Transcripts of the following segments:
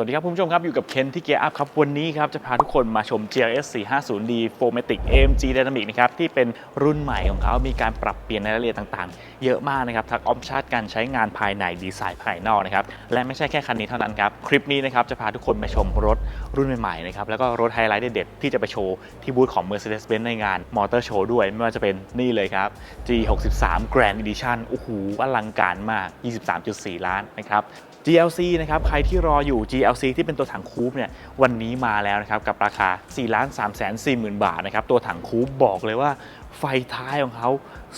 วัสดีครับคุณผู้ชมครับ อยู่กับเคนที่เกียร์อัพครับ วันนี้ครับ จะพาทุกคนมาชม GLS 450D 4matic AMG Dynamic นะครับ ที่เป็นรุ่นใหม่ของเขา มีการปรับเปลี่ยนในรายละเอียดต่างๆ เยอะมากนะครับ ทั้งออปชั่นการใช้งานภายในดีไซน์ภายนอกนะครับ และไม่ใช่แค่คันนี้เท่านั้นครับ คลิปนี้นะครับ จะพาทุกคนมาชมรถรุ่นใหม่ๆนะครับแล้วก็รถไฮไลท์เด็ดๆที่จะไปโชว์ที่บูธของ Mercedes-Benz ในงานมอเตอร์โชว์ด้วยไม่ว่าจะเป็นนี่เลยครับ G63 Grand Edition โอ้โหอลังการมาก 23.4 ล้านนะครับ GLC นะครับใครที่รออยู่ GL GLC ที่เป็นตัวถังคูปเนี่ยวันนี้มาแล้วนะครับกับราคา 4 3 4 0 0 0 0 บาทนะครับตัวถังคูปบอกเลยว่าไฟท้ายของเขา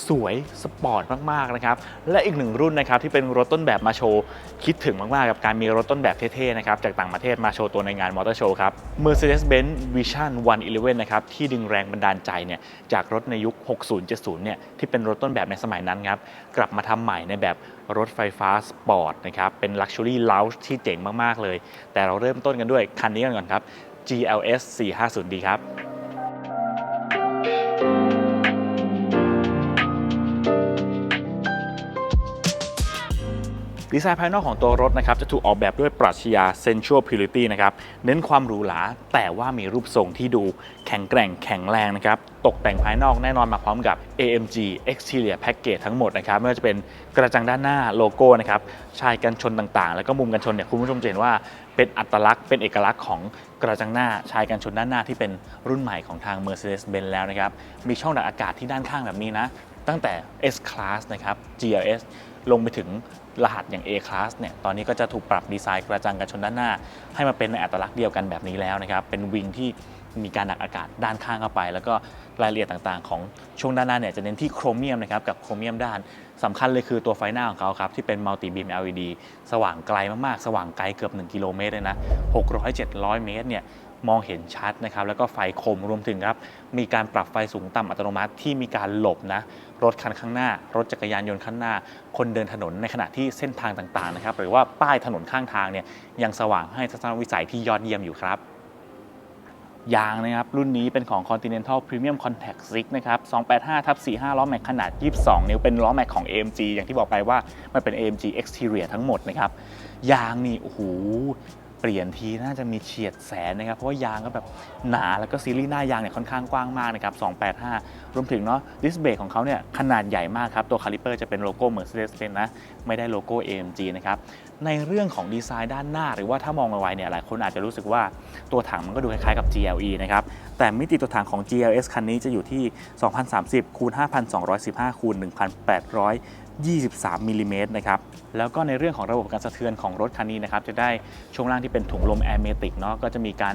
สวยสปอร์ตมากๆนะครับและอีกหนึ่งรุ่นนะครับที่เป็นรถต้นแบบมาโชว์คิดถึงมากๆกับการมีรถต้นแบบเท่ๆนะครับจากต่างประเทศมาโชว์ตัวในงานมอเตอร์โชว์ครับ Mercedes-Benz Vision 111นะครับที่ดึงแรงบันดาลใจเนี่ยจากรถในยุค 60-70เนี่ยที่เป็นรถต้นแบบในสมัยนั้นครับกลับมาทำใหม่ในแบบ รถไฟฟ้าสปอร์ตนะครับ เป็น Luxury Lounge ที่เจ๋งมาก ๆ เลย แต่เราเริ่มต้นกันด้วยคันนี้กันก่อนครับ GLS 450D ครับ ดีไซน์ภายนอกของตัวรถนะครับจะถูกออกแบบด้วยปรัชญา Sensual Purity นะครับเน้นความหรูหราแต่ว่ามีรูปทรงที่ดูแข็งแกร่งแข็งแรงนะครับตกแต่งภายนอกแน่นอนมาพร้อมกับ AMG Exterior Package ทั้งหมดนะครับไม่ว่าจะเป็นกระจังด้านหน้าโลโก้นะครับชายกันชนต่างๆ แล้วก็มุมกันชนเนี่ยคุณผู้ชมจะเห็นว่าเป็นอัตลักษณ์เป็นเอกลักษณ์ของกระจังหน้าชายกันชนด้านหน้าที่เป็นรุ่นใหม่ของทาง Mercedes-Benz แล้วนะครับมีช่องดักอากาศที่ด้านข้างแบบนี้นะตั้งแต่ S Class นะครับ GLS ลงไปถึงรหัสอย่าง A Class เนี่ยตอนนี้ก็จะถูกปรับดีไซน์กระจังกันชนด้านหน้า ให้มาเป็นในอัตลักษณ์เดียวกันแบบนี้แล้วนะครับ เป็นวิงที่มีการดักอากาศด้านข้างเข้าไป แล้วก็รายละเอียดต่างๆ ของช่วงด้านหน้าเนี่ยจะเน้นที่โครเมียมนะครับกับโครเมียมด้านสำคัญเลยคือตัวไฟหน้าของเขาครับ ที่เป็นมัลติบีม LED สว่างไกลมากๆ สว่างไกลเกือบ 1 กิโลเมตรเลยนะ600-700 เมตรเนี่ยมองเห็นชัดนะครับ แล้วก็ไฟคมรวมถึงครับ มีการปรับไฟสูงต่ำอัตโนมัติที่มีการหลบนะ รถคันข้างหน้า รถจักรยานยนต์ข้างหน้า คนเดินถนนในขณะที่เส้นทางต่างๆนะครับหรือว่าป้ายถนนข้างทางเนี่ยยังสว่างให้ทัศนวิสัยที่ยอดเยี่ยมอยู่ครับยางนะครับ รุ่นนี้เป็นของ Continental Premium Contact 6นะครับ 285ทับ45 ล้อแม็กขนาด 22 นิ้ว เป็นล้อแม็กของ AMG อย่างที่บอกไปว่า มันเป็น AMG Exterior ทั้งหมดนะครับ ยางนี่ โอ้โห เปลี่ยนทีน่าจะมีเฉียดแสนนะครับ เพราะว่ายางก็แบบหนาแล้วก็ซีรีส์หน้ายางเนี่ยค่อนข้างกว้างมากนะครับ 285 รวมถึงเนาะดิสเบรกของเขาเนี่ยขนาดใหญ่มากครับ ตัวคาลิเปอร์จะเป็นโลโก้ Mercedes-Benz นะ ไม่ได้โลโก้ AMG นะครับ ในเรื่องของดีไซน์ด้านหน้า หรือว่าถ้ามองไวๆเนี่ยหลายคนอาจจะรู้สึกว่าตัวถังมันก็ดูคล้ายๆกับ GLE นะครับแต่มิติตัวถังของ GLS คันนี้จะอยู่ที่ 2030คูณ5215คูณ1,800 23มิลลิเมตรนะครับแล้วก็ในเรื่องของระบบการสะเทือนของรถคันนี้นะครับจะได้ช่วงล่างที่เป็นถุงลมแอร์เมติกเนาะก็จะมีการ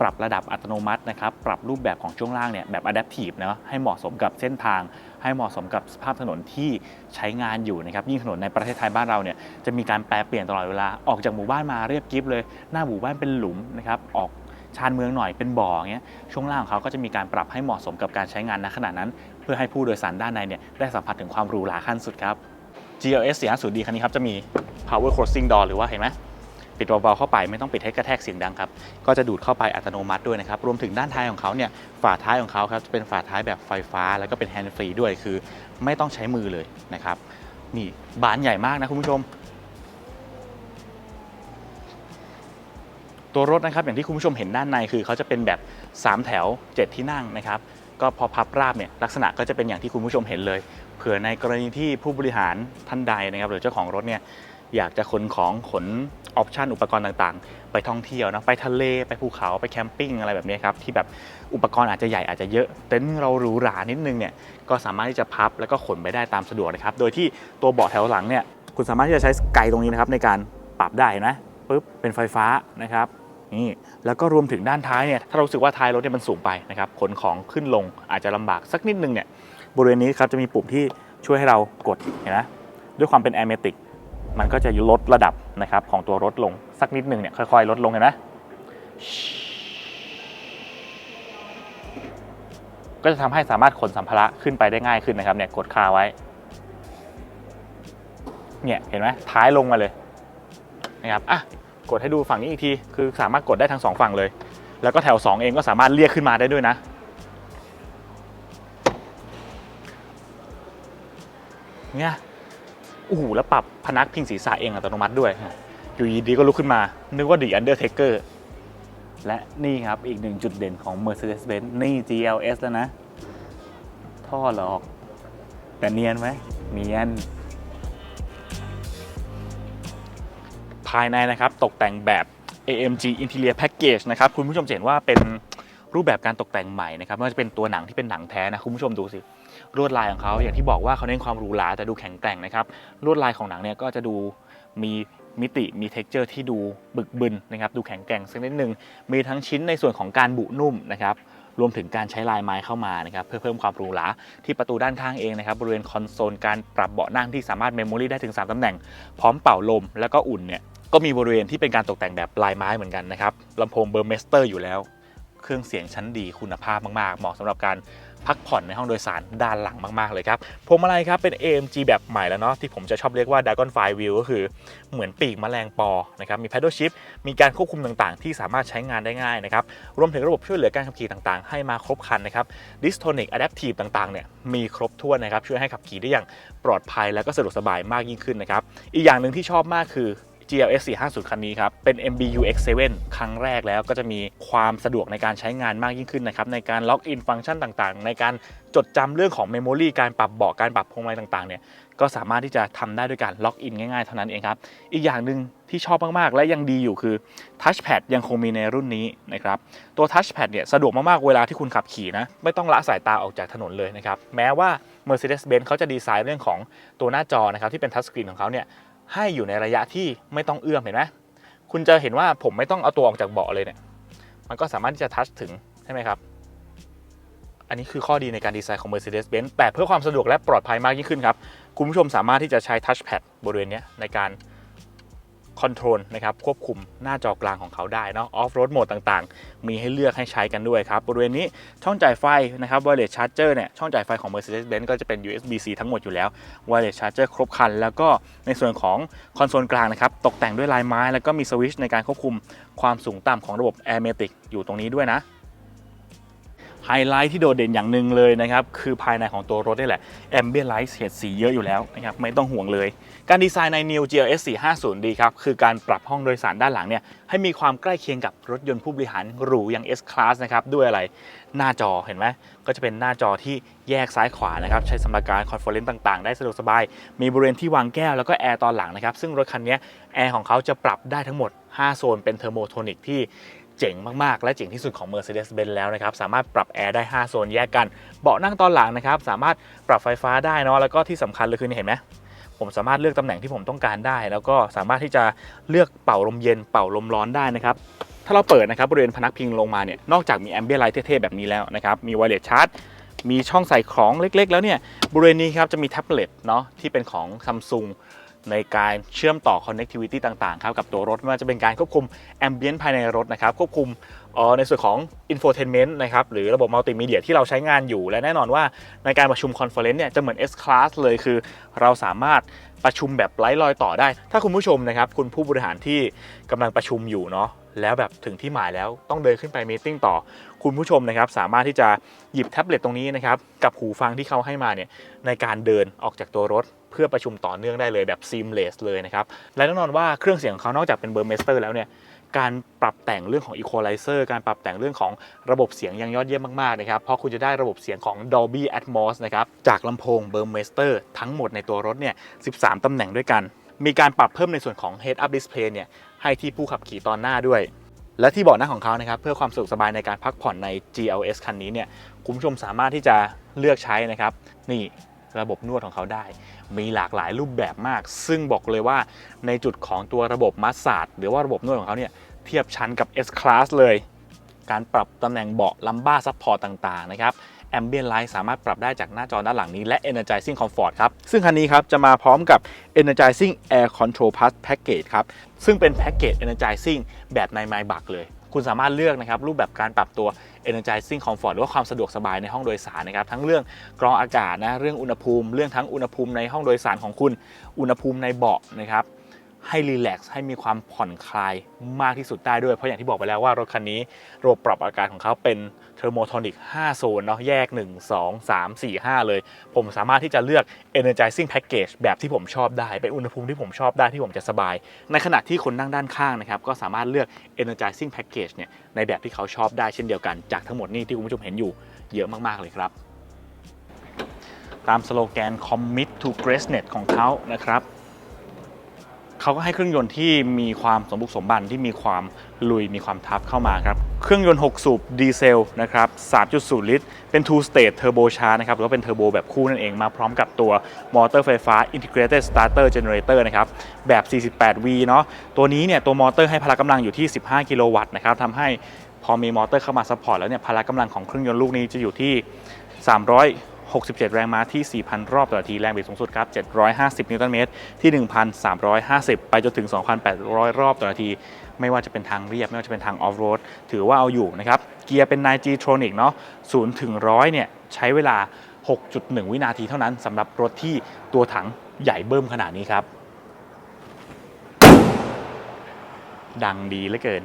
ปรับระดับอัตโนมัตินะครับปรับรูปแบบของช่วงล่างเนี่ยแบบ adaptive เนาะให้เหมาะสมกับเส้นทาง ให้เหมาะสมกับสภาพถนนที่ใช้งานอยู่นะครับยิ่งถนนในประเทศไทยบ้านเราเนี่ยจะมีการแปรเปลี่ยนตลอดเวลาออกจากหมู่บ้านมาเรียบกิฟเลย หน้าหมู่บ้านเป็นหลุมนะครับออกชานเมืองหน่อยเป็นบ่อเงี้ยช่วงล่างของเขาก็จะมีการปรับให้เหมาะสมกับการใช้งานณขณะนั้น พื่อให้ผู้โดยสารด้านในเนี่ยได้สัมผัสถึงความหรูหราขั้นสุดครับ GLS 450D คันนี้ครับจะมี power closing door หรือว่าเห็นไหมปิดเบาๆเข้าไปไม่ต้องปิดให้กระแทกเสียงดังครับก็จะดูดเข้าไปอัตโนมัติด้วยนะครับรวมถึงด้านท้ายของเขาเนี่ยฝาท้ายของเขาครับจะเป็นฝาท้ายแบบไฟฟ้า แล้วก็เป็นแฮนด์ฟรีด้วยคือ ไม่ต้องใช้มือเลยนะครับนี่บานใหญ่มากนะคุณผู้ชม ตัวรถนะครับอย่างที่คุณผู้ชมเห็นด้านในคือเขาจะเป็นแบบ 3 แถว 7 ที่นั่งนะครับ ก็พอพับราบเนี่ยลักษณะก็จะเป็นอย่างที่คุณผู้ชมเห็นเลย เผื่อในกรณีที่ผู้บริหารท่านใดนะครับหรือเจ้าของรถเนี่ยอยากจะขนของขนออปชันอุปกรณ์ต่างๆ ไปท่องเที่ยวนะไปทะเลไปภูเขาไปแคมปิ้งอะไรแบบนี้ครับที่แบบอุปกรณ์อาจจะใหญ่อาจจะเยอะเต็นท์เราหรูหรานิดนึงเนี่ยก็สามารถที่จะพับแล้วก็ขนไปได้ตามสะดวกนะครับโดยที่ตัวเบาะแถวหลังเนี่ยคุณสามารถที่จะใช้ไกตรงนี้นะครับในการปรับได้นไหมปุ๊บเป็นไฟฟ้านะครับ นี่แล้วก็รวมถึงด้านท้ายเนี่ยถ้าเราสึกว่าท้ายรถเนี่ยมันสูงไปนะครับขนของขึ้นลงอาจจะลำบากสักนิดนึงเนี่ยบริเวณนี้ครับจะมีปุ่มที่ช่วยให้เรากดเห็นไหมด้วยความเป็นแอร์เมติกมันก็จะลดระดับนะครับของตัวรถลงสักนิดนึงเนี่ยค่อยๆ ลดลงเห็นไหมก็จะทำให้สามารถขนสัมภาระขึ้นไปได้ง่ายขึ้นนะครับเนี่ยกดคาไว้เนี่ยเห็นไหมท้ายลงมาเลยนะครับอะ กดให้ดูฝั่งนี้อีกที คือสามารถกดได้ทั้งสองฝั่งเลย แล้วก็แถว 2 เองก็สามารถเรียกขึ้นมาได้ด้วยนะ เนี่ยโอ้โหแล้วปรับพนักพิงศีรษะเองอัตโนมัติด้วย อยู่ดีๆก็ลุกขึ้นมา นึกว่า The Undertaker และนี่ครับอีกหนึ่งจุดเด่นของ Mercedes-Benz นี่ GLS แล้วนะ ท่อหลอก แต่เนียนไหมเนียน ภายในนะครับตกแต่งแบบ AMG Interior Package นะครับคุณผู้ชมจะเห็นว่าเป็นรูปแบบการตกแต่งใหม่นะครับไม่ว่าจะเป็นตัวหนังที่เป็นหนังแท้นะคุณผู้ชมดูสิลวดลายของเขาอย่างที่บอกว่าเขาเน้นความหรูหราแต่ดูแข็งแกร่งนะครับลวดลายของหนังเนี่ยก็จะดูมีมิติมี t e x t อร์ที่ดูบึกบึนนะครับดูแข็งแกร่งสักนิดนึงมีทั้งชิ้นในส่วนของการบุนุ่มนะครับรวมถึงการใช้ลายไม้เข้ามานะครับเพื่อเพิ่มความหรูหราที่ประตูด้านข้างเองนะครับบริเวณคอนโซลการปรับเบาะนั่งที่สามารถเมมโมรีได้ถึง 3ตำแหน่ง พร้อมเป่าลม แล้วก็อุ่นเนี่ย ก็มีบริเวณที่เป็นการตกแต่งแบบลายไม้เหมือนกันนะครับลำโพงเบอร์เมสเตอร์อยู่แล้ว เครื่องเสียงชั้นดีคุณภาพมากๆ เหมาะสำหรับการพักผ่อนในห้องโดยสารด้านหลังมากๆเลยครับพวงมาลัยครับเป็น AMG แบบใหม่แล้วเนาะที่ผมจะชอบเรียกว่า Dragonfly View ก็คือเหมือนปีกแมลงปอนะครับมี paddle shift มีการควบคุมต่างๆ ที่สามารถใช้งานได้ง่ายนะครับรวมถึงระบบช่วยเหลือการขับขี่ต่างๆ ให้มาครบครันนะครับ Distonic Adaptive ต่างๆเนี่ยมีครบถ้วนนะครับช่วยให้ขับขี่ได้อย่างปลอดภัยแล้วก็สะดวกสบายมากยิ่งขึ้นนะครับอีกอย่างหนึ่งที่ชอบมากคือ GLS 450 คันนี้ครับ เป็น MBU X7 ครั้งแรกแล้วก็จะมีความสะดวกในการใช้งานมากยิ่งขึ้นนะครับ ในการล็อกอินฟังก์ชันต่างๆ ในการจดจำเรื่องของเมมโมรีการปรับเบาะการปรับพวงมาลัยต่างๆเนี่ยก็สามารถที่จะทำได้ด้วยการล็อกอินง่ายๆเท่านั้นเองครับ อีกอย่างหนึ่งที่ชอบมากๆ และยังดีอยู่คือ Touchpad ยังคงมีในรุ่นนี้นะครับตัว Touchpad เนี่ยสะดวกมากๆ เวลาที่คุณขับขี่นะไม่ต้องละสายตาออกจากถนนเลยนะครับแม้ว่า Mercedes-Benz เขาจะดีไซน์เรื่องของตัวหน้าจอนะครับที่เป็นทัชสกรีนของเขาเนี่ย ให้อยู่ในระยะที่ไม่ต้องเอื้อมเห็นไหมคุณจะเห็นว่าผมไม่ต้องเอาตัวออกจากเบาะเลยเนี่ยมันก็สามารถที่จะทัชถึงใช่ไหมครับ อันนี้คือข้อดีในการดีไซน์ของ Mercedes-Benz แต่เพื่อความสะดวกและปลอดภัยมากยิ่งขึ้นครับ คุณผู้ชมสามารถที่จะใช้ทัชแพดบริเวณนี้ในการ คอนโทรลนะครับควบคุมหน้าจอกลางของเขาได้เนาะออฟโรดโหมดต่างๆ มีให้เลือกให้ใช้กันด้วยครับ บริเวณนี้ช่องจ่ายไฟนะครับ wireless charger เนี่ยช่องจ่ายไฟของ Mercedes-Benz ก็จะเป็น USB-C ทั้งหมดอยู่แล้ว wireless charger ครบคัน แล้วก็ในส่วนของคอนโซลกลางนะครับ ตกแต่งด้วยลายไม้ แล้วก็มีสวิตช์ในการควบคุมความสูงต่ำของระบบ Airmatic อยู่ตรงนี้ด้วยนะ ไฮไลท์ที่โดดเด่นอย่างหนึ่งเลยนะครับ คือภายในของตัวรถนี่แหละ Ambient Light เฉดสีเยอะอยู่แล้วนะครับ ไม่ต้องห่วงเลย การดีไซน์ใน New GLS 450ดีครับ คือการปรับห้องโดยสารด้านหลังเนี่ย ให้มีความใกล้เคียงกับรถยนต์ผู้บริหารหรูอย่าง S Class นะครับ ด้วยอะไรหน้าจอเห็นไหมก็จะเป็นหน้าจอที่แยกซ้ายขวานะครับ ใช้สำหรับการคอนเฟอเรนซ์ต่างๆ ได้สะดวกสบาย มีบริเวณที่วางแก้วแล้วก็แอร์ตอนหลังนะครับซึ่งรถคันนี้แอร์ของเขาจะปรับได้ทั้งหมด 5 โซนเป็นเทอร์โมโทนิกที่ เจ๋งมากๆ และเจ๋งที่สุดของ Mercedes-Benz แล้วนะครับ สามารถปรับแอร์ได้ 5 โซนแยกกัน เบาะนั่งตอนหลังนะครับ สามารถปรับไฟฟ้าได้เนาะแล้วก็ที่สำคัญเลยคือเห็นไหมผมสามารถเลือกตำแหน่งที่ผมต้องการได้ แล้วก็สามารถที่จะเลือกเป่าลมเย็นเป่าลมร้อนได้นะครับถ้าเราเปิดนะครับบริเวณพนักพิงลงมาเนี่ยนอกจากมีแอมเบียร์ไลท์เท่ๆแบบนี้แล้วนะครับมีไวเลสชาร์จมีช่องใส่ของเล็กๆ แล้วเนี่ยบริเวณนี้ครับจะมีแท็บเล็ตเนาะที่เป็นของ Samsung ในการเชื่อมต่อ connectivity ต่างๆครับกับตัวรถไม่ว่าจะเป็นการควบคุมแอมเบียนภายในรถนะครับควบคุมในส่วนของ infotainment นะครับหรือระบบมัลติมีเดียที่เราใช้งานอยู่ และแน่นอนว่าในการประชุมคอนเฟอเรนซ์เนี่ยจะเหมือน S Class เลยคือ เราสามารถประชุมแบบไร้รอยต่อได้ ถ้าคุณผู้ชมนะครับคุณผู้บริหารที่กำลังประชุมอยู่เนาะแล้วแบบถึงที่หมายแล้วต้องเดินขึ้นไปมีติ้งต่อ คุณผู้ชมนะครับสามารถที่จะหยิบแท็บเล็ตตรงนี้นะครับกับหูฟังที่เขาให้มาเนี่ยในการเดินออกจากตัวรถ เพื่อประชุมต่อเนื่องได้เลยแบบ seamless เลยนะครับ และแน่นอนว่าเครื่องเสียงของเขานอกจากเป็นเบอร์เมสเตอร์แล้วเนี่ยการปรับแต่งเรื่องของ equalizer การปรับแต่งเรื่องของระบบเสียงยังยอดเยี่ยมมากๆนะครับเพราะคุณจะได้ระบบเสียงของ Dolby Atmos นะครับจากลำโพงเบอร์เมสเตอร์ทั้งหมดในตัวรถเนี่ย 13 ตำแหน่งด้วยกัน มีการปรับเพิ่มในส่วนของ Head Up Display เนี่ยให้ที่ผู้ขับขี่ตอนหน้าด้วย และที่เบาะนั่งของเขานะครับเพื่อความสะดวกสบายในการพักผ่อนใน GLS คันนี้เนี่ยคุณผู้ชมสามารถที่จะเลือกใช้นะครับนี่ ระบบนวดของเขาได้ มีหลากหลายรูปแบบมาก ซึ่งบอกเลยว่าในจุดของตัวระบบมัสซาดหรือว่าระบบนวดของเขาเนี่ยเทียบชั้นกับ S Class เลย การปรับตำแหน่งเบาะลัมบ้าซัพพอร์ตต่างๆนะครับ Ambient Light สามารถปรับได้จากหน้าจอด้านหลังนี้และ Energizing Comfort ครับ ซึ่งคันนี้ครับจะมาพร้อมกับ Energizing Air Control Plus Package ครับ ซึ่งเป็นแพ็กเกจ Energizing แบบใน My b u g เลย คุณสามารถเลือกนะครับรูปแบบการปรับตัว Energizing Comfort หรือว่าความสะดวกสบายในห้องโดยสารนะครับทั้งเรื่องกรองอากาศนะเรื่องอุณหภูมิ เรื่องทั้งอุณหภูมิในห้องโดยสารของคุณ อุณหภูมิในเบาะนะครับให้รีแลกซ์ให้มีความผ่อนคลายมากที่สุดได้ด้วย เพราะอย่างที่บอกไปแล้วว่ารถคันนี้ระบบปรับอากาศของเขาเป็น เทอร์โมทอนิก5โซนเนาะแยก 1 2 3 4 5 เลย ผมสามารถที่จะเลือก energizing package แบบที่ผมชอบได้ เป็นอุณหภูมิที่ผมชอบได้ที่ผมจะสบาย ในขณะที่คนนั่งด้านข้างนะครับก็สามารถเลือก energizing package เนี่ยในแบบที่เขาชอบได้เช่นเดียวกันจากทั้งหมดนี้ที่คุณผู้ชมเห็นอยู่เยอะมากๆเลยครับ ตามสโลแกน commit to greatness ของเขานะครับ เขาก็ให้เครื่องยนต์ที่มีความสมบุกสมบันที่มีความลุยมีความทัฟเข้ามาครับ เครื่องยนต์ 6 สูบดีเซลนะครับ 3.0 ลิตร เป็น two stage turbo charge นะครับหรือว่าเป็นเทอร์โบแบบคู่นั่นเองมาพร้อมกับตัวมอเตอร์ไฟฟ้า integrated starter generator นะครับ แบบ 48V เนาะตัวนี้เนี่ยตัวมอเตอร์ให้พละกำลังอยู่ที่ 15 กิโลวัตต์นะครับทำให้พอมีมอเตอร์เข้ามาซัพพอร์ตแล้วเนี่ยพละกำลังของเครื่องยนต์ลูกนี้จะอยู่ที่ 67 แรงม้าที่ 4,000 รอบต่อนาที แรงบิดสูงสุดครับ 750 นิวตันเมตรที่ 1,350 ไปจนถึง 2,800 รอบต่อนาที ไม่ว่าจะเป็นทางเรียบ ไม่ว่าจะเป็นทางออฟโรด ถือว่าเอาอยู่นะครับ เกียร์เป็น 9G Tronic เนาะ0ถึง100 เนี่ย ใช้เวลา 6.1 วินาทีเท่านั้นสำหรับรถที่ตัวถังใหญ่เบิ่มขนาดนี้ครับ ดังดีเหลือเกิน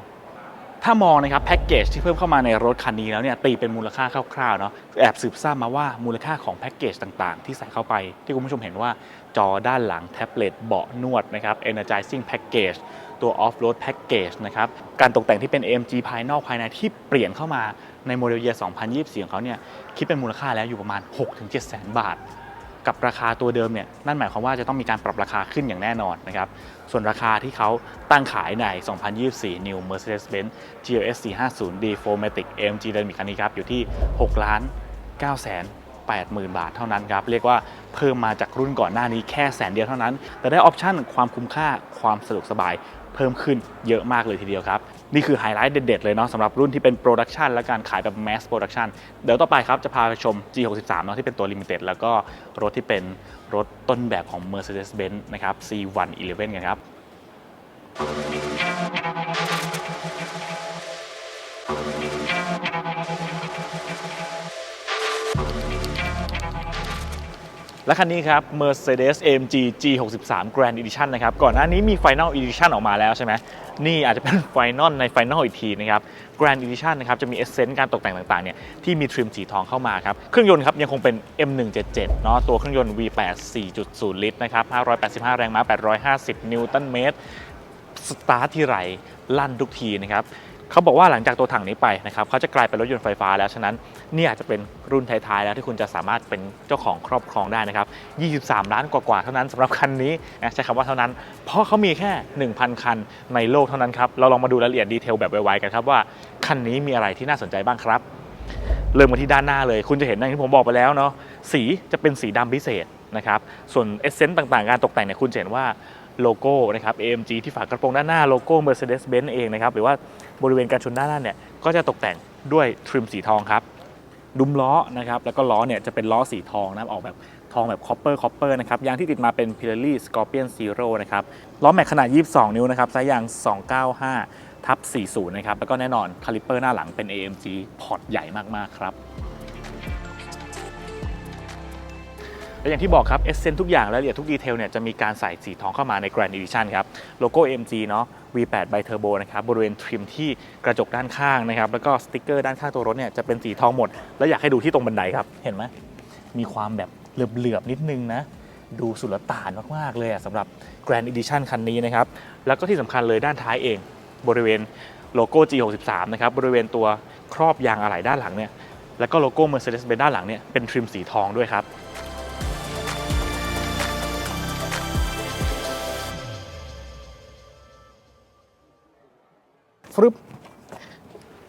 ถ้ามองนะครับแพ็กเกจที่เพิ่มเข้ามาในรถคันนี้แล้วเนี่ยตีเป็นมูลค่าคร่าวๆเนาะแอบสืบทราบมาว่ามูลค่าของแพ็กเกจต่างๆ ที่ใส่เข้าไปที่คุณผู้ชมเห็นว่าจอด้านหลังแท็บเล็ตเบาะนวดนะครับ Energizing Package ตัว Off-Road Package นะครับการตกแต่งที่เป็น AMG ภายนอกภายในที่เปลี่ยนเข้ามาในโมเดลเยียร์2024 ของเขาเนี่ยคิดเป็นมูลค่าแล้วอยู่ประมาณ 6-7 แสนบาท กับราคาตัวเดิมเนี่ยนั่นหมายความว่าจะต้องมีการปรับราคาขึ้นอย่างแน่นอนนะครับส่วนราคาที่เขาตั้งขายใน 2024 New Mercedes-Benz GLS 450D 4matic AMG Dynamic คันนี้ครับอยู่ที่ 6 ล้าน9แสน80,000 บาทเท่านั้นครับ เรียกว่าเพิ่มมาจากรุ่นก่อนหน้านี้แค่แสนเดียวเท่านั้น แต่ได้ออปชั่นความคุ้มค่าความสะดวกสบายเพิ่มขึ้นเยอะมากเลยทีเดียวครับ นี่คือไฮไลท์เด็ดๆเลยเนาะสำหรับรุ่นที่เป็นโปรดักชันและการขายแบบแมสโปรดักชันเดี๋ยวต่อไปครับจะพาไปชม G63 เนาะที่เป็นตัวลิมิเต็ดแล้วก็รถที่เป็นรถต้นแบบของ Mercedes-Benz นะครับ C111 กันครับ และคันนี้ครับ Mercedes AMG G63 Grand Edition นะครับ ก่อนหน้านี้มี Final Edition ออกมาแล้วใช่ไหมนี่อาจจะเป็น Final ใน Final อีกทีนะครับ Grand Edition นะครับ จะมี Essence การตกแต่งต่างๆเนี่ยที่มีทริมสีทองเข้ามาครับ เครื่องยนต์ครับ ยังคงเป็น M177 เนาะตัวเครื่องยนต์ V8 4.0 ลิตรนะครับ 585 แรงม้า 850 นิวตันเมตร สตาร์ทที่ไรลั่นทุกทีนะครับเขาบอกว่าหลังจากตัวถังนี้ไปนะครับเขาจะกลายเป็นรถยนต์ไฟฟ้าแล้วฉะนั้น นี่อาจจะเป็นรุ่นท้ายๆแล้วที่คุณจะสามารถเป็นเจ้าของครอบครองได้นะครับ 23 ล้านกว่าๆเท่านั้นสำหรับคันนี้ใช้คำว่าเท่านั้น เพราะเขามีแค่ 1,000 คันในโลกเท่านั้นครับ เราลองมาดูรายละเอียดดีเทลแบบไวๆกันครับว่าคันนี้มีอะไรที่น่าสนใจบ้างครับ เริ่มมาที่ด้านหน้าเลย คุณจะเห็นอย่างที่ผมบอกไปแล้วเนาะสีจะเป็นสีดำพิเศษนะครับส่วนเอเซนต์ต่างๆ การตกแต่งเนี่ยคุณจะเห็นว่าโลโก้นะครับ AMG ที่ฝากระโปรงด้านหน้าโลโก้ Mercedes-Benz เองนะครับหรือว่าบริเวณการชนด้านหน้าเนี่ยก็จะตกแต่งด้วยทริมสีทองครับ ดุมล้อนะครับแล้วก็ล้อเนี่ยจะเป็นล้อสีทองนะครับออกแบบทองแบบคอปเปอร์คอปเปอร์นะครับยางที่ติดมาเป็น Pirelli Scorpion Zero นะครับล้อแม็กขนาด 22 นิ้วนะครับไซส์ยาง 295ทับ40 นะครับ แล้วก็แน่นอนคาลิปเปอร์หน้าหลังเป็น AMG พอร์ตใหญ่มาก ๆ ครับ และอย่างที่บอกครับเอเซนทุกอย่างและละเอียดทุกดีเทลเนี่ยจะมีการใส่สีทองเข้ามาใน Grand Edition ครับโลโก้ AMG เนาะ V8 by Turbo นะครับบริเวณทริมที่กระจกด้านข้างนะครับแล้วก็สติกเกอร์ด้านข้างตัวรถเนี่ยจะเป็นสีทองหมด แล้วอยากให้ดูที่ตรงบันไดครับเห็นไหมมีความแบบเหลือบๆนิดนึงนะดูสุลต่านมาก ๆ เลยอะสำหรับ Grand Edition คันนี้นะครับ แล้วก็ที่สำคัญเลยด้านท้ายเอง บริเวณโลโก้ G63 นะครับ บริเวณตัวครอบยางอะไหล่ด้านหลังเนี่ย แล้วก็โลโก้ Mercedes-Benz ด้านหลังเนี่ย เป็นทริมสีทองด้วยครับ ฟรึบ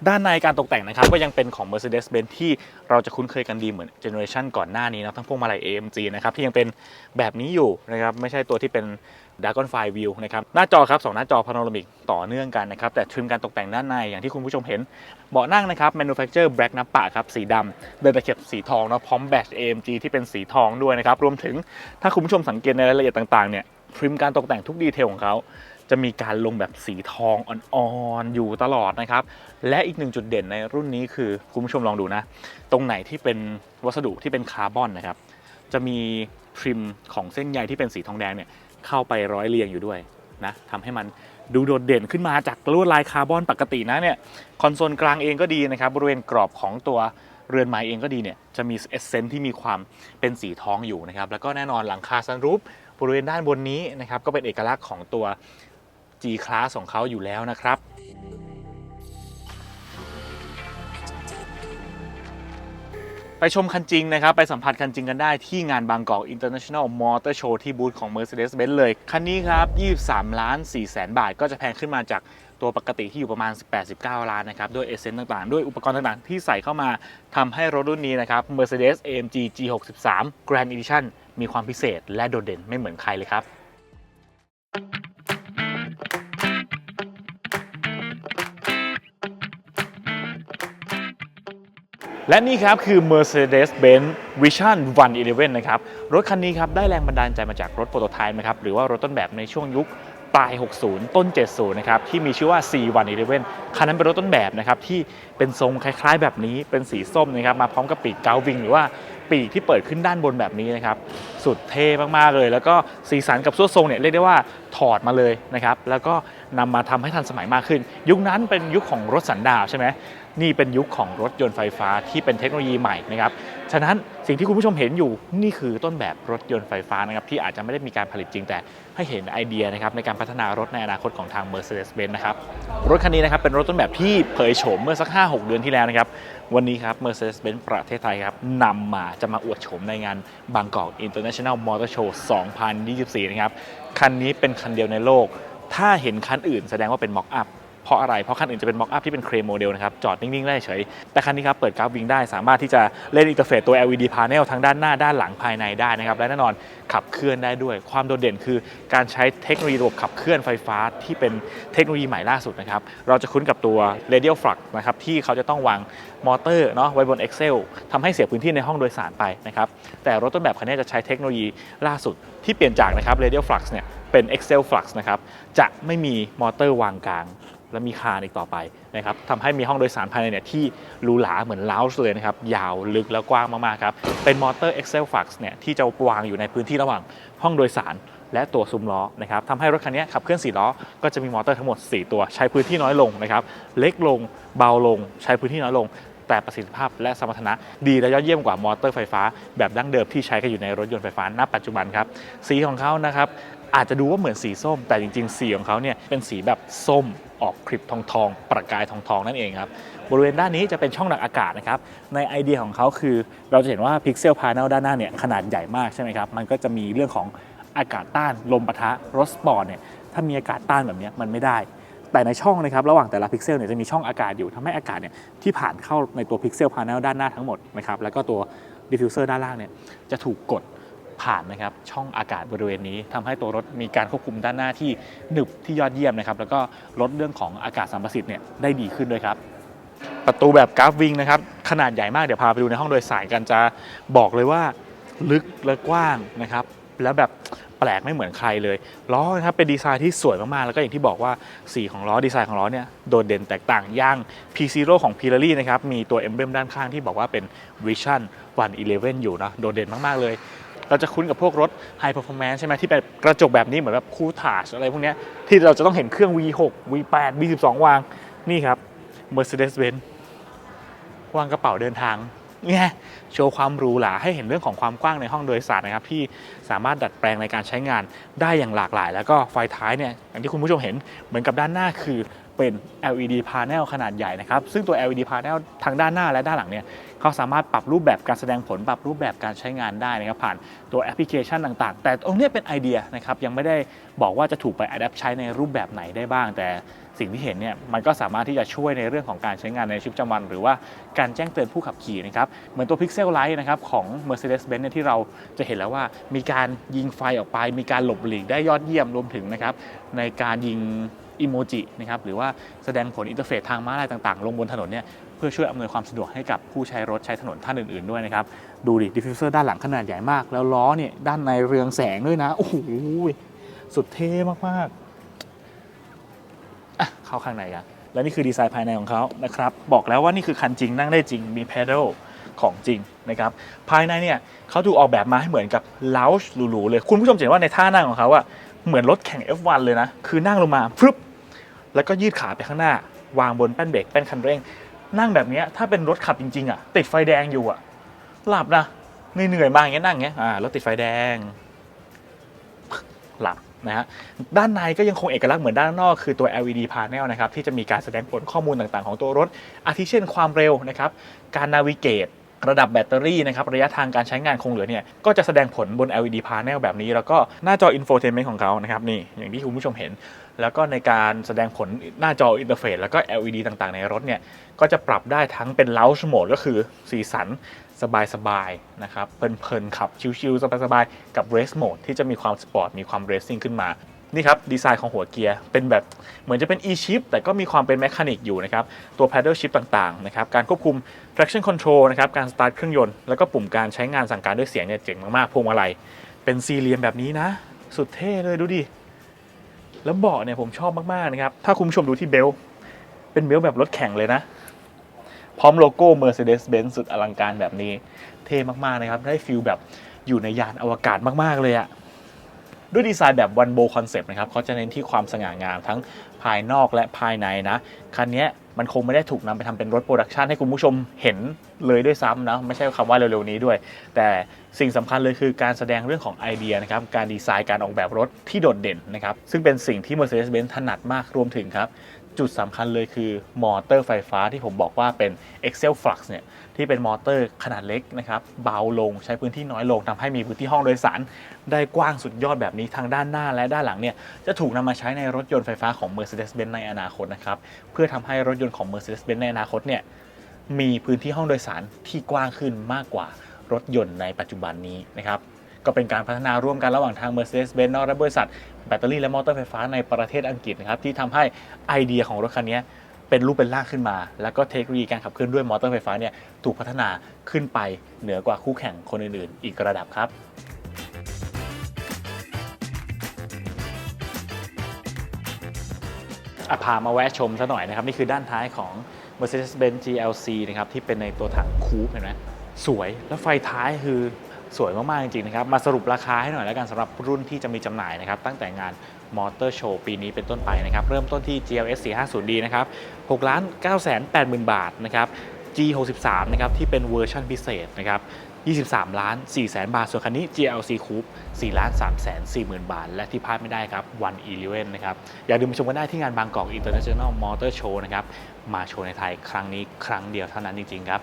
ด้านในการตกแต่งนะครับก็ยังเป็นของ Mercedes-Benz ที่เราจะคุ้นเคยกันดีเหมือนเจเนอเรชันก่อนหน้านี้นะทั้งพวงมาลัย AMG นะครับที่ยังเป็นแบบนี้อยู่นะครับไม่ใช่ตัวที่เป็น Dragonfly View นะครับหน้าจอครับสองหน้าจอพาโนรามิกต่อเนื่องกันนะครับแต่ทริมการตกแต่งด้านในอย่างที่คุณผู้ชมเห็นเบาะนั่งนะครับ Manufacture Black นับปะครับสีดำเดินตะเข็บสีทองเนาะพร้อมแบต AMG ที่เป็นสีทองด้วยนะครับรวมถึงถ้าคุณผู้ชมสังเกตในรายละเอียดต่างๆเนี่ยทริมการตกแต่งทุกดีเทลของเขา จะมีการลงแบบสีทองอ่อนๆอยู่ตลอดนะครับ และอีกหนึ่งจุดเด่นในรุ่นนี้คือคุณผู้ชมลองดูนะ ตรงไหนที่เป็นวัสดุที่เป็นคาร์บอนนะครับ จะมีทริมของเส้นใยที่เป็นสีทองแดงเนี่ยเข้าไปร้อยเรียงอยู่ด้วยนะทำให้มันดูโดดเด่นขึ้นมาจากลวดลายคาร์บอนปกตินะเนี่ยคอนโซลกลางเองก็ดีนะครับบริเวณกรอบของตัวเรือนไม้เองก็ดีเนี่ยจะมีเอเซนที่มีความเป็นสีทองอยู่นะครับแล้วก็แน่นอนหลังคาซันรูฟบริเวณด้านบนนี้นะครับก็เป็นเอกลักษณ์ของตัว G Class ของเขาอยู่แล้วนะครับไปชมคันจริงนะครับ ไปสัมผัสคันจริงกันได้ที่งานบางกอก International Motor Show ที่บูธของ Mercedes-Benz เลย คันนี้ครับ 23 ล้าน4แสนบาท ก็จะแพงขึ้นมาจากตัวปกติที่อยู่ประมาณ 18-19 ล้านนะครับ ด้วยเอเซนต่างๆ ด้วยอุปกรณ์ต่างๆ ที่ใส่เข้ามาทำให้รถรุ่นนี้นะครับ Mercedes AMG G63 Grand Edition มีความพิเศษและโดดเด่นไม่เหมือนใครเลยครับ และนี่ครับคือ Mercedes-Benz Vision 111 นะครับ รถคันนี้ครับได้แรงบันดาลใจมาจากรถโปรโตไทป์นะครับ หรือว่ารถต้นแบบในช่วงยุค ปลาย 60 ต้น 70 นะครับ ที่มีชื่อว่า C111 คันนั้นเป็นรถต้นแบบนะครับ ที่เป็นทรงคล้ายๆ แบบนี้เป็นสีส้มนะครับ มาพร้อมกับปีกเกาวิง หรือว่าปีกที่เปิดขึ้นด้านบนแบบนี้นะครับ สุดเท่มากๆเลย แล้วก็สีสันกับส่วนทรงเนี่ยเรียกได้ว่าถอดมาเลยนะครับ แล้วก็นำมาทำให้ทันสมัยมากขึ้น ยุคนั้นเป็นยุคของรถสันดาปใช่ไหมนี่เป็นยุคของรถยนต์ไฟฟ้าที่เป็นเทคโนโลยีใหม่นะครับ ฉะนั้นสิ่งที่คุณผู้ชมเห็นอยู่นี่คือต้นแบบรถยนต์ไฟฟ้านะครับที่อาจจะไม่ได้มีการผลิตจริงแต่ ให้เห็นไอเดียนะครับในการพัฒนารถในอนาคตของทาง Mercedes-Benz นะครับรถคันนี้นะครับเป็นรถต้นแบบที่เผยโฉมเมื่อสัก 5-6 เดือนที่แล้วนะครับวันนี้ครับ Mercedes-Benz ประเทศไทยครับนำมาจะมาอวดโฉมในงานบางกอก International Motor Show 2024 นะครับคันนี้เป็นคันเดียวในโลก ถ้าเห็นคันอื่นแสดงว่าเป็นม็อกอัพ เพราะอะไร เพราะคันอื่นจะเป็นม็อกอัพที่เป็นเครมโมเดลนะครับ จอดนิ่ง ๆ ได้เฉย แต่คันนี้ครับ เปิดกราฟวิ่งได้ สามารถที่จะเล่นอินเทอร์เฟซตัว LED panel ทั้งด้านหน้าด้านหลังภายในได้นะครับ และแน่นอนขับเคลื่อนได้ด้วย ความโดดเด่นคือการใช้เทคโนโลยีระบบขับเคลื่อนไฟฟ้าที่เป็นเทคโนโลยีใหม่ล่าสุดนะครับ เราจะคุ้นกับตัว radial flux นะครับที่เขาจะต้องวางมอเตอร์เนาะไว้บน Excel ทำให้เสียพื้นที่ในห้องโดยสารไปนะครับ แต่รถต้นแบบคันนี้จะใช้เทคโนโลยีล่าสุดที่เปลี่ยนจากนะครับ radial flux เนี่ยเป็น Excel flux นะครับจะไม่มีมอเตอร์วางกลาง และมีคานอีกต่อไปนะครับทำให้มีห้องโดยสารภายในเนี่ยที่หรูหราเหมือนลาวส์เลยนะครับยาวลึกแล้วกว้างมากๆครับเป็นมอเตอร์ Excel Flux เนี่ยที่จะวางอยู่ในพื้นที่ระหว่างห้องโดยสารและตัวซุ้มล้อนะครับทำให้รถคันนี้ขับเคลื่อน 4 ล้อ ก็จะมีมอเตอร์ทั้งหมด 4 ตัว ใช้พื้นที่น้อยลงนะครับ เล็กลง เบาลง ใช้พื้นที่น้อยลง แต่ประสิทธิภาพและสมรรถนะ ดีและยอดเยี่ยมกว่ามอเตอร์ไฟฟ้า แบบดั้งเดิมที่ใช้กันอยู่ในรถยนต์ไฟฟ้าณปัจจุบันครับ สีของเขานะครับอาจจะดูว่าเหมือนสีส้ม แต่จริง ๆ สีของเขาเนี่ยเป็นสีแบบส้ม ออกคลิปทองทองๆประกายทองทองๆนั่นเองครับบริเวณด้านนี้จะเป็นช่องดักอากาศนะครับในไอเดียของเขาคือ เราจะเห็นว่าพิกเซลพา n นลด้านหน้าเนี่ยขนาดใหญ่มากใช่ไหมครับมันก็จะมีเรื่องของอากาศต้านลมปะทะรถสปอร์ตเนี่ยถ้ามีอากาศต้านแบบนี้มันไม่ได้ แต่ในช่องนะครับระหว่างแต่ละพิกเซลเนี่ยจะมีช่องอากาศอยู่ทำให้อากาศเนี่ยที่ผ่านเข้าในตัวพิกเซลพา n นลด้านหน้าทั้งหมดนะครับแล้วก็ตัวดิฟฟิวเซอร์ด้านล่างเนี่ยจะถูกกด ผ่านนะครับช่องอากาศบริเวณนี้ทำให้ตัวรถมีการควบคุมด้านหน้าที่หนึบที่ยอดเยี่ยมนะครับแล้วก็ลดเรื่องของอากาศสัมประสิทธิ์เนี่ยได้ดีขึ้นด้วยครับประตูแบบกราฟวิงนะครับขนาดใหญ่มากเดี๋ยวพาไปดูในห้องโดยสารกันจะบอกเลยว่าลึกและกว้างนะครับแล้วแบบแปลกไม่เหมือนใครเลยล้อนะครับเป็นดีไซน์ที่สวยมากๆ แล้วก็อย่างที่บอกว่าสีของล้อดีไซน์ของล้อเนี่ยโดดเด่นแตกต่างย่าง P0 ของ Pirelli นะครับมีตัวเอมเบลมด้านข้างที่บอกว่าเป็น Vision 111 อยู่นะโดดเด่นมากๆเลย เราจะคุ้นกับพวกรถ High Performance ใช่ไหมที่เป็นกระจกแบบนี้เหมือนแบบคูทาชอะไรพวกนี้ที่เราจะต้องเห็นเครื่อง V6 V8 V12 วางนี่ครับ Mercedes-Benz วางกระเป๋าเดินทาง เนี่ยโชว์ความหรูหราให้เห็นเรื่องของความกว้างในห้องโดยสารนะครับที่สามารถดัดแปลงในการใช้งานได้อย่างหลากหลาย แล้วก็ไฟท้ายเนี่ยอย่างที่คุณผู้ชมเห็นเหมือนกับด้านหน้าคือเป็น LED panel ขนาดใหญ่นะครับ ซึ่งตัว LED panel ทางด้านหน้าและด้านหลังเนี่ยเขาสามารถปรับรูปแบบการแสดงผล ปรับรูปแบบการใช้งานได้นะครับ ผ่านตัวแอปพลิเคชันต่างๆ แต่ตรงนี้เป็นไอเดียนะครับ ยังไม่ได้บอกว่าจะถูกไปอัดแอปใช้ในรูปแบบไหนได้บ้างแต่ สิ่งที่เห็นเนี่ยมันก็สามารถที่จะช่วยในเรื่องของการใช้งานในชีวิตประจำวัน หรือว่าการแจ้งเตือนผู้ขับขี่นะครับเหมือนตัว Pixel Light นะครับของ Mercedes-Benz เนี่ยที่เราจะเห็นแล้วว่ามีการยิงไฟออกไป มีการหลบหลีกได้ยอดเยี่ยมรวมถึงนะครับในการยิงอิโมจินะครับหรือว่าแสดงผลอินเทอร์เฟซทางม้าลายต่างๆ ลงบนถนนเนี่ยเพื่อช่วยอำนวยความสะดวกให้กับผู้ใช้รถใช้ถนนท่านอื่นๆด้วยนะครับดูดิดิฟฟิวเซอร์ด้านหลังขนาดใหญ่มาก แล้วล้อเนี่ยด้านในเรืองแสงด้วยนะโอ้โหสุดเท่มากๆ เข้าข้างในกันและนี่คือดีไซน์ภายในของเขานะครับบอกแล้วว่านี่คือคันจริงนั่งได้จริงมี pedal ของจริงนะครับภายในเนี่ยเขาถูกออกแบบมาให้เหมือนกับ lounge หรูๆเลยคุณผู้ชมจะเห็นว่าในท่านั่งของเขาอะเหมือนรถแข่ง F1 เลยนะคือนั่งลงมาพรึบแล้วก็ยืดขาไปข้างหน้า วางบนแป้นเบรกแป้นคันเร่ง นั่งแบบนี้ถ้าเป็นรถขับจริงๆอะติดไฟแดงอยู่อะหลับนะเหนื่อยๆมาอย่างเงี้ยนั่งอย่างเงี้ยอ่ารถติดไฟแดงหลับ นะฮะด้านในก็ยังคงเอกลักษณ์เหมือนด้านนอกคือตัว LED panel นะครับที่จะมีการแสดงผลข้อมูลต่างๆ ของตัวรถ อาทิเช่นความเร็วนะครับการนาวิเกต ระดับแบตเตอรี่นะครับระยะทางการใช้งานคงเหลือเนี่ยก็จะแสดงผลบน LED panel แบบนี้ แล้วก็หน้าจอ infotainment ของเขานะครับนี่อย่างที่คุณผู้ชมเห็น แล้วก็ในการแสดงผลหน้าจออินเทอร์เฟซแล้วก็ LED ต่างๆ ในรถเนี่ยก็จะปรับได้ทั้งเป็น lounge mode ก็คือสีสันสบายๆนะครับเพลินๆขับชิลๆสบายๆกับ race mode ที่จะมีความสปอร์ตมีความ racing ขึ้นมา นี่ครับดีไซน์ของหัวเกียร์เป็นแบบเหมือนจะเป็น e-shift แต่ก็มีความเป็น m e c h a n i c อยู่นะครับ ตัว paddle shift ต่างๆนะครับการควบคุม traction control นะครับการสตาร์ทเครื่องยนต์ แล้วก็ปุ่มการใช้งานสั่งการด้วยเสียงเนี่ยเจ๋งมากๆพวงมาลัยเป็นสี่เหลี่ยมแบบนี้นะ สุดเท่เลยดูดิ แล้วเบาะเนี่ยผมชอบมากๆนะครับ ถ้าคุณผู้ชมดูที่เบลเป็นเบลแบบรถแข่งเลยนะ พร้อมโลโก้ Mercedes-Benz สุดอลังการแบบนี้ เท่มากๆนะครับ ได้ฟิลแบบอยู่ในยานอวกาศมากๆเลยอะ ด้วยดีไซน์แบบวันโบคอนเซปต์นะครับเขาจะเน้นที่ความสง่างามทั้งภายนอกและภายในนะคันนี้มันคงไม่ได้ถูกนำไปทำเป็นรถโปรดักชันให้คุณผู้ชมเห็นเลยด้วยซ้ำนะ ไม่ใช่คำว่าเร็วๆนี้ด้วย แต่สิ่งสำคัญเลยคือการแสดงเรื่องของไอเดียนะครับ การดีไซน์การออกแบบรถที่โดดเด่นนะครับ ซึ่งเป็นสิ่งที่ Mercedes-Benz ถนัดมากรวมถึงครับ จุดสำคัญเลยคือมอเตอร์ไฟฟ้าที่ผมบอกว่าเป็น Excel Flux เนี่ยที่เป็นมอเตอร์ขนาดเล็กนะครับเบาลงใช้พื้นที่น้อยลงทำให้มีพื้นที่ห้องโดยสาร ได้กว้างสุดยอดแบบนี้ทางด้านหน้าและด้านหลังเนี่ยจะถูกนำมาใช้ในรถยนต์ไฟฟ้าของ Mercedes-Benz ในอนาคตนะครับเพื่อทำให้รถยนต์ของ Mercedes-Benz ในอนาคตเนี่ยมีพื้นที่ห้องโดยสารที่กว้างขึ้นมากกว่ารถยนต์ในปัจจุบันนี้นะครับ ก็เป็นการพัฒนาร่วมกันระหว่างทาง Mercedes-Benz นอะและบริษัทแบตเตอรี่และมอเตอร์ไฟฟ้าในประเทศอังกฤษนะครับที่ทำให้ไอเดียของรถคันนี้เป็นรูปเป็นร่างขึ้นมา แล้วก็เทคโนโลยีการขับเคลื่อนด้วยมอเตอร์ไฟฟ้าเนี่ยถูกพัฒนาขึ้นไปเหนือกว่าคู่แข่งคนอื่นๆ อีกระดับครับอะพามาแวะชมซะหน่อยนะครับ นี่คือด้านท้ายของ Mercedes-Benz GLC นะครับ ที่เป็นในตัวถังคูปเห็นไหมสวยแล้วไฟท้ายคือ สวยมาก ๆ จริง ๆ นะครับ มาสรุปราคาให้หน่อยแล้วกันสำหรับรุ่นที่จะมีจำหน่ายนะครับ ตั้งแต่งานมอเตอร์โชว์ปีนี้เป็นต้นไปนะครับ เริ่มต้นที่ GLS 450D นะครับ6ล้าน9 8 0 0 0 บาทนะครับ G63 นะครับที่เป็นเวอร์ชันพิเศษนะครับ23 ล้าน4แสนบาท ส่วนคันนี้ GLC Coupe 4ล้าน3แสน4หมื่นบาท และที่พลาดไม่ได้ครับ One Eleven นะครับ อย่าลืมไปชมกันได้ที่งานบางกอก International Motor Show นะครับ มาโชว์ในไทยครั้งนี้ครั้งเดียวเท่านั้นจริง ๆ ครับ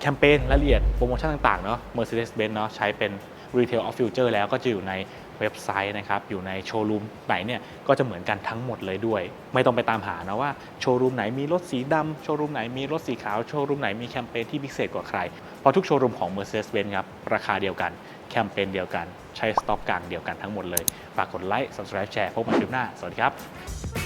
แคมเปญรายละเอียดโปรโมชั่นต่างๆเนาะ Mercedes-Benz เนาะใช้เป็น Retail of Future แล้วก็จะอยู่ในเว็บไซต์นะครับ อยู่ในโชว์รูมไหนเนี่ย ก็จะเหมือนกันทั้งหมดเลยด้วย ไม่ต้องไปตามหานะว่าโชว์รูมไหนมีรถสีดำโชว์รูมไหนมีรถสีขาว โชว์รูมไหนมีแคมเปญที่พิเศษกว่าใคร เพราะทุกโชว์รูมของ Mercedes-Benz ครับ ราคาเดียวกัน แคมเปญเดียวกัน ใช้สต็อกกลางเดียวกันทั้งหมดเลย ฝากกดไลค์ subscribe แชร์พบกันคลิปหน้า สวัสดีครับ